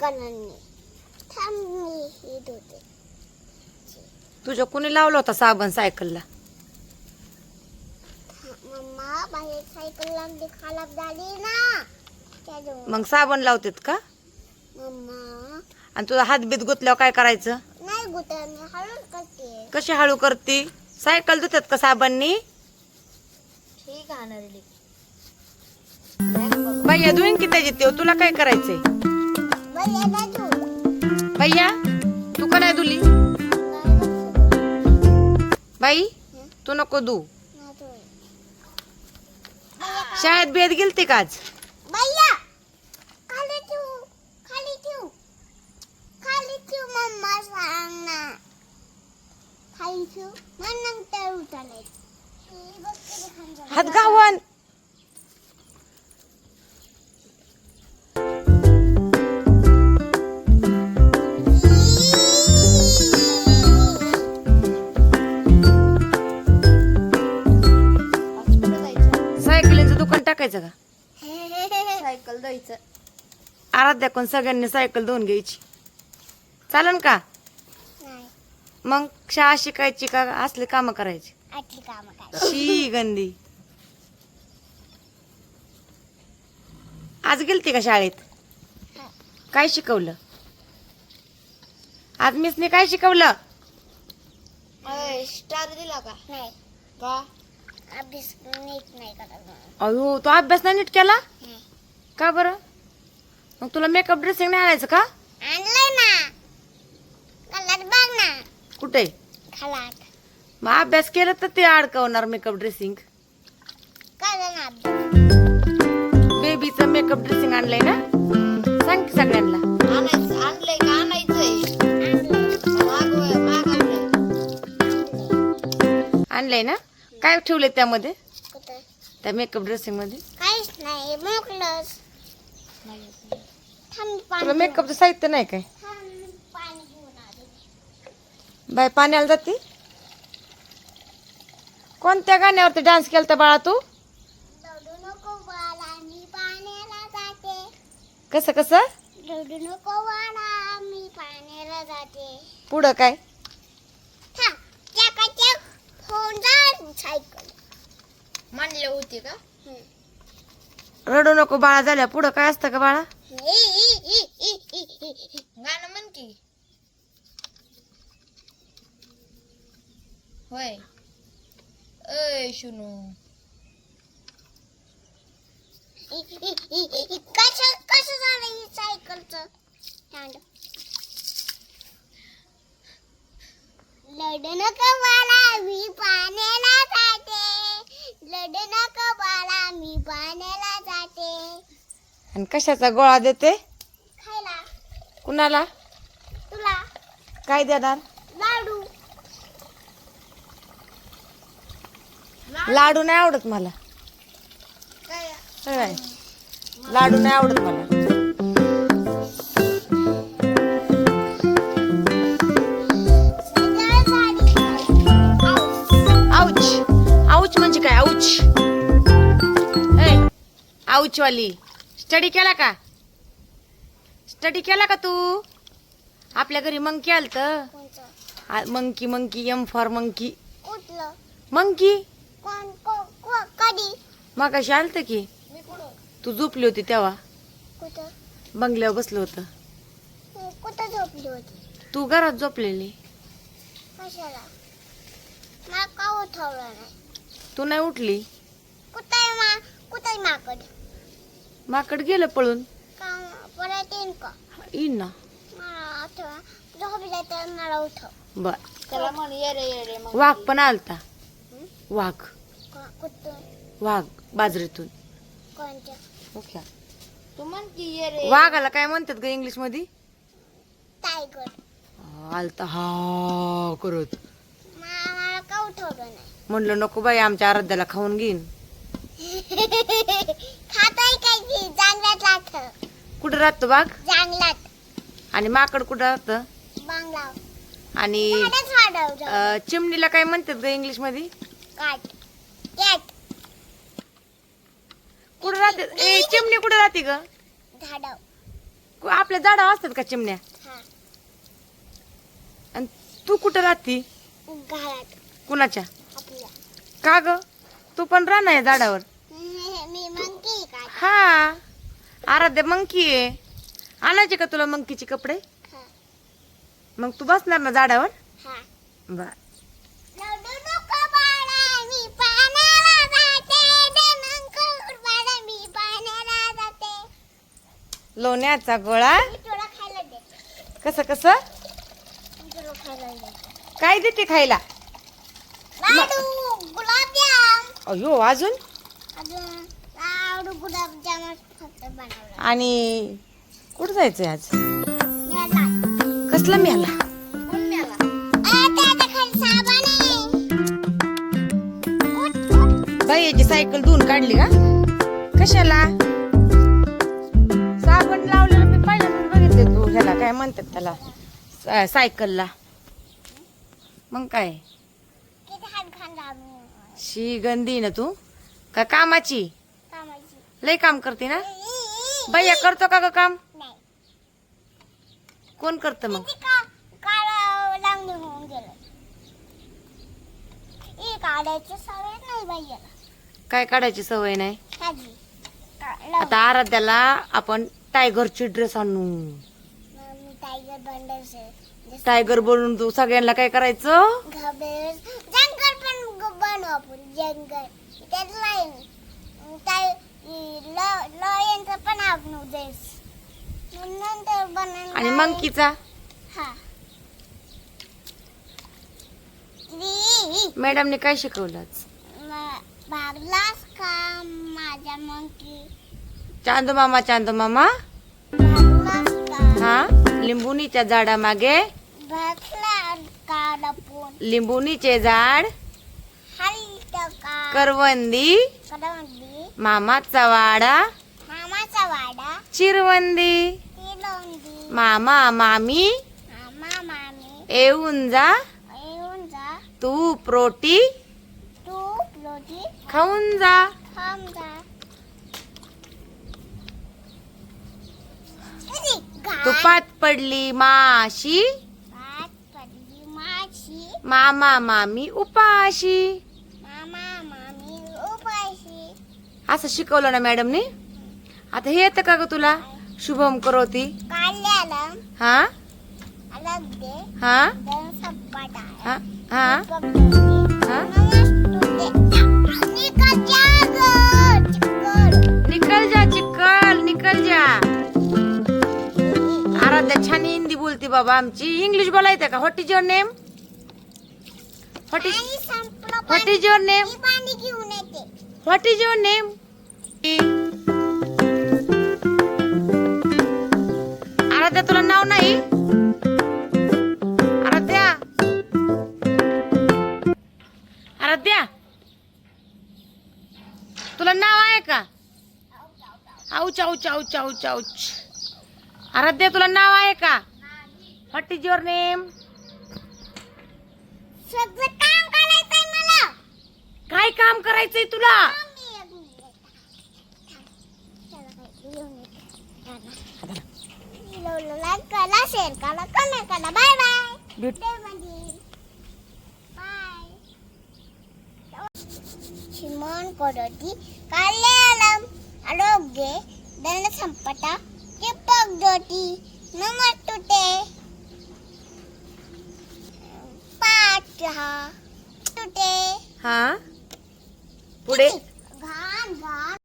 सायकलने थांब मी ही धुते. तुझ्या कुणी लावला होता साबण सायकलला? मम्मा बाहेर सायकल लागली खराब झाली ना. त्याच्यामुळे मग साबण लावतात का? मम्मा. आणि तुझा हात बीत गुतल्यावर काय करायचं? नाही गुत्या मी हळूच करते. कशी हळू करते? सायकल धुतात का साबणनी? ठीक आहे भैया धुईन की त्याची तेव तुला काय करायचंय? भैया तू का नाही धुली? बाई तू नको धू. शाळेत भेट गेलती का आज? भैया खाली टाकायचं का? सायकल द्यायचं. आराध्या कोण सगळ्यांनी सायकल धुवून घ्यायची. चालन का? नाही. मग शाळा शिकायची का असले कामं करायची? आटली कामं काय शी गंदी. आज गेलती का शाळेत? काय शिकवलं? आज मिसने काय शिकवलं? स्टार दिला का? नाही. का? अभ्यास नीट नाही करत अयो तो अभ्यास नाही नीट केला. का बरं? मग तुला मेकअप ड्रेसिंग नाही आणायचं का? आणलंय ना. कलर बघ ना. कुठे? मग अभ्यास केला तर ते अडकवणार मेकअप ड्रेसिंग ना अभ्यास? बेबीचं मेकअप ड्रेसिंग आणलंय ना? सांग की सगळ्यांना. आणायचं आणलंय का आणायचंय? आणलंय. मागवय मागवलंय आणलंय ना? काय ठेवलंय त्यामध्ये? कुठं? त्या मेकअप ड्रेसिंगमध्ये? काहीच नाही मोकलंच थांब पाणी तुला मेकअपचं साहित्य नाही काय? थांब पाणी घेऊन आले. बाय पाण्याला जाते? कोणत्या गाण्यावरती डान्स केलता बाळा तू? रडू नको बाळा मी पाण्याला जाते. कसं कसं? रडू नको बाळा मी पाण्याला जाते. पुढं काय? जा सायकल म्हणले होते का? रडू नको बाळा झाल्या पुढं काय असतं का बाळा? इ, इ, इ, इ, इ, इ, इ. गाणं म्हण की. होय. अय शुनू. कसं कसं झालं ही सायकलचं? थांब. लढू नको बाळा मी पाण्याला जाते. लढू नको बाळा मी पाण्याला जाते. आणि कशाचा गोळा देते? खायला. कुणाला? तुला. काय देणार? लाडू. लाडू नाही आवडत मला. काय? लाडू नाही आवडत मला. आऊच म्हणजे काय आऊच वाली. स्टडी केला का? स्टडी केला का तू? आपल्या घरी मंकी आलत. Monkey monkey M for monkey monkey मग अशी आलत की. तू झोपली होती तेव्हा. बंगल्यावर बसलं होती. तू घरात झोपलेली. तू नाही उठली? कुठं मा कुठं आहे माकड? माकड गेलं पळून? का परत येईन का? येईन ना. मला आठव झोपल्या तर मला उठव. बर. त्याला म्हण ये रे ये रे मग. वाघ पण आलता. वाघ. को- कुठून वाघ बाजरीतून. कोणत्या? ओके. तू म्हण की ये रे. वाघाला काय म्हणतात ग इंग्लिशमध्ये टायगर. आलता हा करत मा- मला का उठवलं नाही? म्हणलं नको बाई आमच्या आराध्याला खाऊन घेईन. खाताय काय की? जांगलात लाट कुठं राहतो वाघ जांगलात. आणि माकड कुठं राहतं? बांगला आणि झाडच वाढव जाऊ अं, चिमणीला काय म्हणतात ग इंग्लिशमध्ये काट. कॅट. कुठं राहते? ए चिमणी कुठं राहते ग? झाडव कु- आपल्या झाडावर असतात का चिमण्या? हा. आणि तू कुठं राहती? घरात. कुणाच्या? का ग? तू पण राहणार आहे झाडावर. मी मी मंकी का? हा. आराध्य मंकी आहे. आणायचे का तुला मंकीचे कपडे? हा. मग तू बसणार ना झाडावर? हा. बर. लोण्याचा गोळा. कसं कसं? काय देते खायला? अयो अजून? आणि कुठं जायचंय आज? कसला मेला याची सायकल धुवून काढली का? कशाला? साबण लावलेलं मी पहिल्यांदाच बघितले तू ह्याला काय म्हणतात त्याला? सायकलला. मग काय? शी गंदी ना तू. का कामाची? लय काम करते ना? भैया करतो का ग काम? कोण करतं मग? काय काढायची सवय नाही. आता आराध्याला आपण टायगरची ड्रेस आणू. टायगर बनवून तू सगळ्यांना काय करायचं? बनवू आपण जंगल. त्यात लाईन. लॉयनचं पण आपण नंतर बनवून आणि मंकीचा? हा. मॅडमने काय शिकवलं भागलास का माझ्या मंकी? चांदू मामा चांदू मामा. हा? लिंबुनीच्या झाडामागे. भागला का लिंबुनीचे झाड. करवंदी करवंदी. मामाचा वाडा मामाचा वाडा. चिरवंदी मामा मामी मामा मामी. येऊन जा. येऊन जा. तू प्रोटी तू रोटी खाऊन जा. खाम जा. तुपात पडली माशी. भात पडली माशी. मामा मामी उपाशी मामा मामी उपाशी असं शिकवलं ना मॅडमने? आता हे येतं का ग तुला? शुभम करोती. हा? हा? हा? हा? निकल जा चिकल निकल जा आराध्या छान हिंदी बोलते बाबा आमची. इंग्लिश बोलायचं का? What is your name what is what is your name what is your name Aradhya तुला नाव नाही? आराध्या. आराध्या. तुला नाव आहे का? आऊच आऊच आऊच आऊच आऊच आराध्या तुला नाव आहे का? व्हॉट इज युअर नेम सगळं काम करायचंय मला काय काम करायचंय तुला कला शेअर करा कमेंट करा बाय बाय भेट- शिमोन कोडोटी कल्याणम आरोग्य दंड संपटा चिपक जोटी नमस्तुते पाठ हा तुटे हा पुढे. घाण घाण